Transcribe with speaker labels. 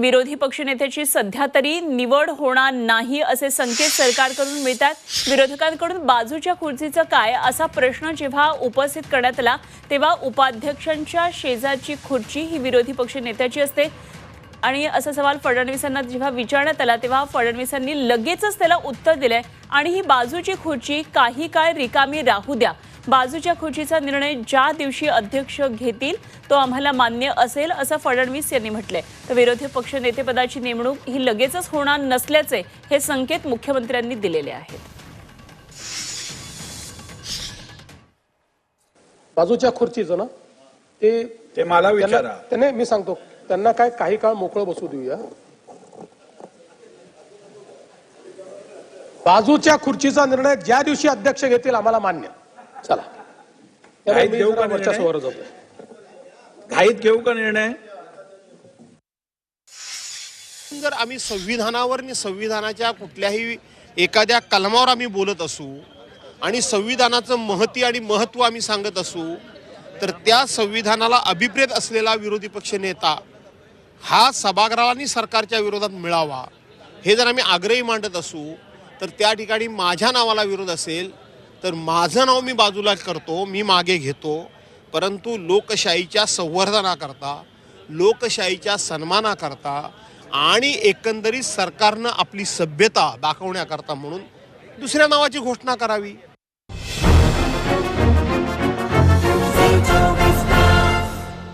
Speaker 1: विरोधी पक्षनेत्याची सध्या तरी निवड होणार नाही असे संकेत सरकारकडून मिळतात विरोधकांकडून बाजूच्या खुर्चीचं काय असा प्रश्न जेव्हा उपस्थित करण्यात आला तेव्हा उपाध्यक्षांच्या शेजारची खुर्ची ही विरोधी पक्षनेत्याची असते. आणि असा सवाल फडणवीसांना जेव्हा विचारण्यात आला तेव्हा फडणवीसांनी लगेचच त्याला उत्तर दिलंय. आणि ही बाजूची खुर्ची काही काळ रिकामी राहू द्या. बाजूच्या खुर्चीचा निर्णय ज्या दिवशी अध्यक्ष घेतील तो आम्हाला मान्य असेल असं फडणवीस यांनी म्हटलंय. तर विरोधी पक्षनेतेपदाची नेमणूक ही लगेचच होणार नसल्याचे हे संकेत मुख्यमंत्र्यांनी दिलेले आहेत.
Speaker 2: बाजूच्या खुर्चीचं ना ते
Speaker 3: ते मला विचारा.
Speaker 2: त्याने मी सांगतो त्यांना काय काही काळ मोकळं बसू देऊया. बाजूच्या खुर्चीचा निर्णय ज्या दिवशी अध्यक्ष घेतील आम्हाला मान्य. चला.
Speaker 3: देऊ
Speaker 2: जरा
Speaker 3: का
Speaker 2: वर्चस्वावर जातो
Speaker 3: घाईत घेऊ का निर्णय?
Speaker 4: जर आम्ही संविधानावर आणि संविधानाच्या कुठल्याही एखाद्या कलमावर आम्ही बोलत असू आणि संविधानाचं महती आणि महत्त्व आम्ही सांगत असू तर त्या संविधानाला अभिप्रेत असलेला विरोधी पक्ष नेता हा सभागृहाला आणि सरकारच्या विरोधात मिळावा हे जर आम्ही आग्रही मांडत असू तर त्या ठिकाणी माझ्या नावाला विरोध असेल तर माझं नाव मी बाजूला करतो मी मागे घेतो. परंतु लोकशाहीच्या संवर्धनाकरता लोकशाहीच्या सन्मानाकरता आणि एकंदरीत सरकारनं आपली सभ्यता दाखवण्याकरता म्हणून दुसऱ्या नावाची घोषणा करावी.